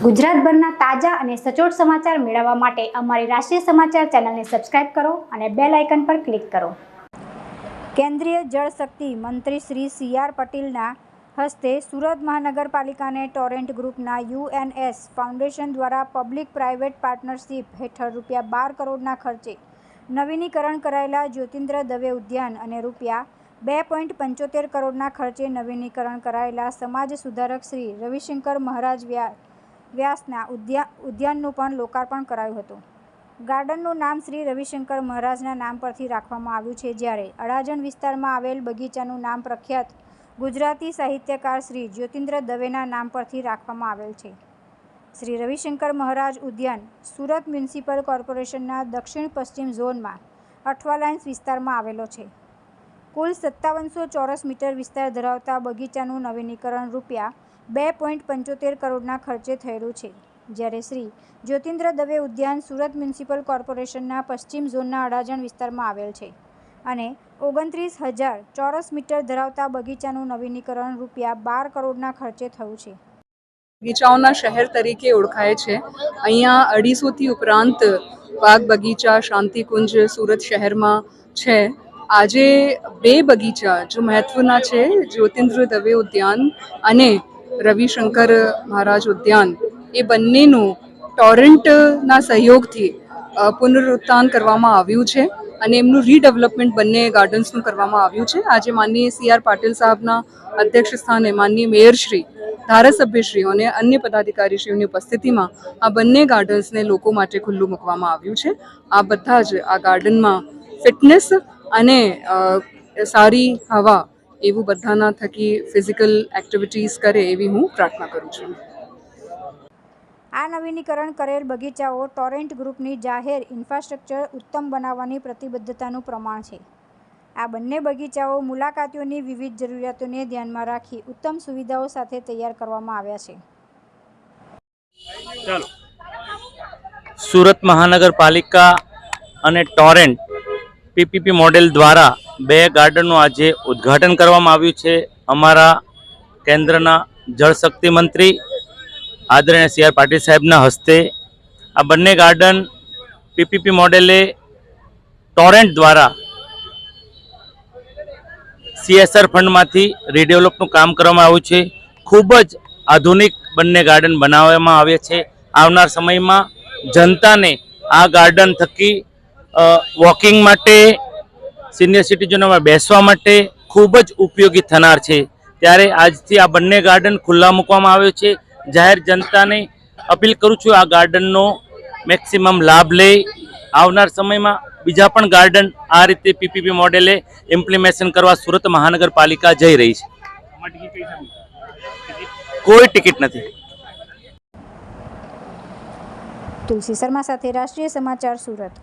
ગુજરાતભરના તાજા અને સચોટ સમાચાર મેળવવા માટે અમારી રાષ્ટ્રીય સમાચાર ચેનલને સબસ્ક્રાઇબ કરો અને બેલ આઇકન પર ક્લિક કરો. કેન્દ્રીય જળશક્તિ મંત્રી શ્રી સી આર પટેલના હસ્તે સુરત મહાનગરપાલિકાને ટોરેન્ટ ગ્રુપના યુએનએસ ફાઉન્ડેશન દ્વારા પબ્લિક પ્રાઇવેટ પાર્ટનરશિપ હેઠળ રૂપિયા બાર કરોડના ખર્ચે નવીનીકરણ કરાયેલા જ્યોતિન્દ્ર દવે ઉદ્યાન અને રૂપિયા બે પોઈન્ટ પંચોતેર કરોડના ખર્ચે નવીનીકરણ કરાયેલા સમાજ સુધારક શ્રી રવિશંકર મહારાજ વ્યા વ્યાસના ઉદ્યા, ઉદ્યાનનું પણ લોકાર્પણ કરાયું હતું. ગાર્ડનનું નામ શ્રી રવિશંકર મહારાજના નામ પરથી રાખવામાં આવ્યું છે જ્યારે અડાજણ વિસ્તારમાં આવેલ બગીચાનું નામ પ્રખ્યાત ગુજરાતી સાહિત્યકાર શ્રી જ્યોતિન્દ્ર દવેના નામ પરથી રાખવામાં આવેલ છે. શ્રી રવિશંકર મહારાજ ઉદ્યાન સુરત મ્યુનિસિપલ કોર્પોરેશનના દક્ષિણ પશ્ચિમ ઝોનમાં અઠવાલાઇન્સ વિસ્તારમાં આવેલો છે. કુલ સત્તાવનસો ચોરસ મીટર વિસ્તાર ધરાવતા બગીચાનું નવીનીકરણ રૂપિયા બે પોઈન્ટ પંચોતેર કરોડના ખર્ચે થયેલું છે. જ્યારે શ્રી જ્યોતિન્દ્ર દવે ઉદ્યાન સુરત મ્યુનિસિપલ કોર્પોરેશનના પશ્ચિમ ઝોનના અડાજણ વિસ્તારમાં આવેલ છે અને ઓગણત્રીસ હજાર ચોરસ મીટર ધરાવતા બગીચાનું નવીનીકરણ રૂપિયા બાર કરોડના ખર્ચે થયું છે. બગીચાઓના શહેર તરીકે ઓળખાય છે. અહીંયા અઢીસોથી ઉપરાંત બાગ બગીચા, શાંતિકુંજ સુરત શહેરમાં છે. આજે બે બગીચા જો મહત્વના છે, જ્યોતિન્દ્ર દવે ઉદ્યાન અને રવિશંકર મહારાજ ઉદ્યાન, એ બંનેનું ટોરેન્ટના સહયોગથી પુનરુત્થાન કરવામાં આવ્યું છે અને એમનું રીડેવલપમેન્ટ બંને ગાર્ડન્સનું કરવામાં આવ્યું છે. આજે માનનીય સી આર પાટીલ સાહેબના અધ્યક્ષ સ્થાને માનનીય મેયરશ્રી ધારાસભ્યશ્રીઓ અને અન્ય પદાધિકારીશ્રીઓની ઉપસ્થિતિમાં આ બંને ગાર્ડન્સને લોકો માટે ખુલ્લું મૂકવામાં આવ્યું છે. આ બધા જ આ ગાર્ડનમાં ફિટનેસ અને સારી હવા એવું બધાના થકી ફિઝિકલ એક્ટિવિટીઝ કરે એવી હું પ્રાર્થના કરું છું. આ નવીનીકરણ કરેલ બગીચાઓ ટોરેન્ટ ગ્રુપની જાહેર ઇન્ફ્રાસ્ટ્રક્ચર ઉત્તમ બનાવવાની પ્રતિબદ્ધતાનું પ્રમાણ છે. આ બંને બગીચાઓ મુલાકાતીઓની વિવિધ જરૂરિયાતોને ધ્યાનમાં રાખી ઉત્તમ સુવિધાઓ સાથે તૈયાર કરવામાં આવ્યા છે. ચાલો. સુરત મહાનગરપાલિકા અને ટોરેન્ટ પીપીપી મોડેલ દ્વારા બે ગાર્ડનનું આજે ઉદ્ઘાટન કરવામાં આવ્યું છે. અમારા કેન્દ્રના જળશક્તિ મંત્રી આદરણીય સી આર પાટીલ સાહેબના હસ્તે આ બંને ગાર્ડન પીપીપી મોડેલે ટોરેન્ટ દ્વારા સીએસઆર ફંડમાંથી રીડેવલપનું કામ કરવામાં આવ્યું છે. ખૂબ જ આધુનિક બંને ગાર્ડન બનાવવામાં આવ્યા છે. આવનાર સમયમાં જનતાને આ ગાર્ડન થકી વોકિંગ માટે સિનિયર સિટીઝનોમાં બેસવા માટે ખૂબ જ ઉપયોગી થનાર છે. ત્યારે આજથી આ બંને ગાર્ડન ખુલ્લા મૂકવામાં આવ્યો છે. જાહેર જનતાને અપીલ કરું છું આ ગાર્ડનનો મેક્સિમમ લાભ લે. આવનાર સમયમાં બીજા પણ ગાર્ડન આ રીતે પીપીપી મોડેલે ઇમ્પ્લિમેશન કરવા સુરત મહાનગરપાલિકા જઈ રહી છે. કોઈ ટિકિટ નથી. તુલસી શર્મા સાથે રાષ્ટ્રીય સમાચાર સુરત.